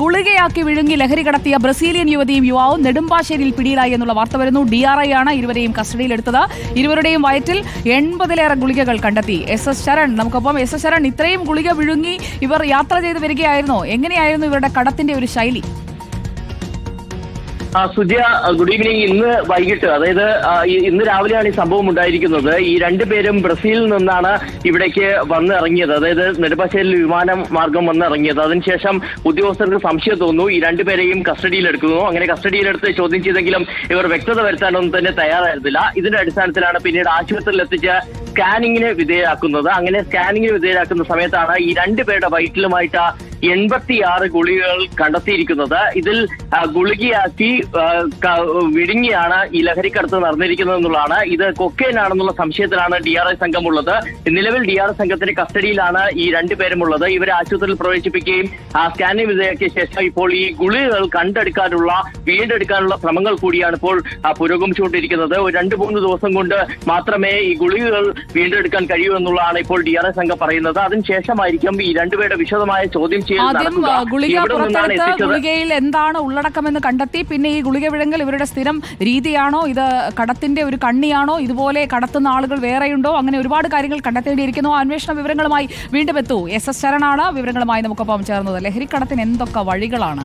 ഗുളികയാക്കി വിഴുങ്ങി ലഹരി കടത്തിയ ബ്രസീലിയൻ യുവതിയും യുവാവും നെടുമ്പാശ്ശേരിയിൽ പിടിയിലായി എന്നുള്ള വാർത്ത വരുന്നു. ഡി ആർ ഐ ആണ് ഇരുവരെയും കസ്റ്റഡിയിലെടുത്തത്. ഇരുവരുടെയും വയറ്റിൽ എൺപതിലേറെ ഗുളികകൾ കണ്ടെത്തി. എസ് എസ് ശരൺ നമുക്കൊപ്പം എസ് എസ് ശരൺ ഇത്രയും ഗുളിക വിഴുങ്ങി ഇവർ യാത്ര ചെയ്ത് വരികയായിരുന്നോ. എങ്ങനെയായിരുന്നു ഇവരുടെ കടത്തിന്റെ ഒരു ശൈലി? സുജയ ഗുഡ് ഈവനിങ് ഇന്ന് വൈകിട്ട് അതായത് ഇന്ന് രാവിലെയാണ് ഈ സംഭവം ഉണ്ടായിരിക്കുന്നത്. ഈ രണ്ടുപേരും ബ്രസീലിൽ നിന്നാണ് ഇവിടേക്ക് വന്നിറങ്ങിയത് അതായത് നെടുമ്പാശ്ശേരിയിൽ വിമാനം മാർഗം വന്നിറങ്ങിയത് അതിനുശേഷം ഉദ്യോഗസ്ഥർക്ക് സംശയം തോന്നുന്നു. ഈ രണ്ടുപേരെയും കസ്റ്റഡിയിലെടുക്കുന്നു. അങ്ങനെ കസ്റ്റഡിയിലെടുത്ത് ചോദ്യം ചെയ്തെങ്കിലും ഇവർ വ്യക്തത വരുത്താനൊന്നും തന്നെ തയ്യാറായിരുന്നില്ല. ഇതിന്റെ അടിസ്ഥാനത്തിലാണ് പിന്നീട് ആശുപത്രിയിൽ എത്തിച്ച് സ്കാനിങ്ങിന് വിധേയരാക്കുന്നത്. അങ്ങനെ സ്കാനിങ്ങിന് വിധേയരാക്കുന്ന സമയത്താണ് ഈ രണ്ടുപേരുടെ വയറ്റിലുമായിട്ട് എൺപത്തിയാറ് ഗുളികകൾ കണ്ടെത്തിയിരിക്കുന്നത്. ഇതിൽ ഗുളികയാക്കി വിഴുങ്ങിയാണ് ഈ ലഹരിക്കടത്ത് നടന്നിരിക്കുന്നത് എന്നുള്ളതാണ്. ഇത് കൊക്കൈൻ ആണെന്നുള്ള സംശയത്തിലാണ് ഡി ആർ ഐ സംഘമുള്ളത്. നിലവിൽ ഡി ആർ ഐ സംഘത്തിന്റെ കസ്റ്റഡിയിലാണ് ഈ രണ്ടുപേരും ഉള്ളത് ഇവരെ ആശുപത്രിയിൽ പ്രവേശിപ്പിക്കുകയും സ്കാനിംഗ് വിധേയക്കിയ ശേഷം ഇപ്പോൾ ഈ ഗുളികകൾ കണ്ടെടുക്കാനുള്ള വീണ്ടെടുക്കാനുള്ള ശ്രമങ്ങൾ കൂടിയാണ് ഇപ്പോൾ പുരോഗമിച്ചുകൊണ്ടിരിക്കുന്നത്. ഒരു രണ്ട് മൂന്ന് ദിവസം കൊണ്ട് മാത്രമേ ഈ ഗുളികകൾ വീണ്ടെടുക്കാൻ കഴിയൂ എന്നുള്ളതാണ് ഇപ്പോൾ ഡി ആർ ഐ സംഘം പറയുന്നത്. അതിനുശേഷമായിരിക്കും ഈ രണ്ടുപേരുടെ വിശദമായ ചോദ്യം ആദ്യം ഗുളിക പുറത്തെടുത്ത് ഗുളികയിൽ എന്താണ് ഉള്ളടക്കമെന്ന് കണ്ടെത്തി. പിന്നെ ഈ ഗുളിക വിഴങ്ങൽ ഇവരുടെ സ്ഥിരം രീതിയാണോ? ഇത് കടത്തിന്റെ ഒരു കണ്ണിയാണോ? ഇതുപോലെ കടത്തുന്ന ആളുകൾ വേറെയുണ്ടോ? അങ്ങനെ ഒരുപാട് കാര്യങ്ങൾ കണ്ടെത്തേണ്ടിയിരിക്കുന്നു. അന്വേഷണ വിവരങ്ങളുമായി വീണ്ടും എത്തൂ. എസ് എസ് ശരണാണ്. വിവരങ്ങളുമായി നമുക്കൊപ്പം ചേർന്നത് ലഹരിക്കടത്തിന് എന്തൊക്കെ വഴികളാണ്?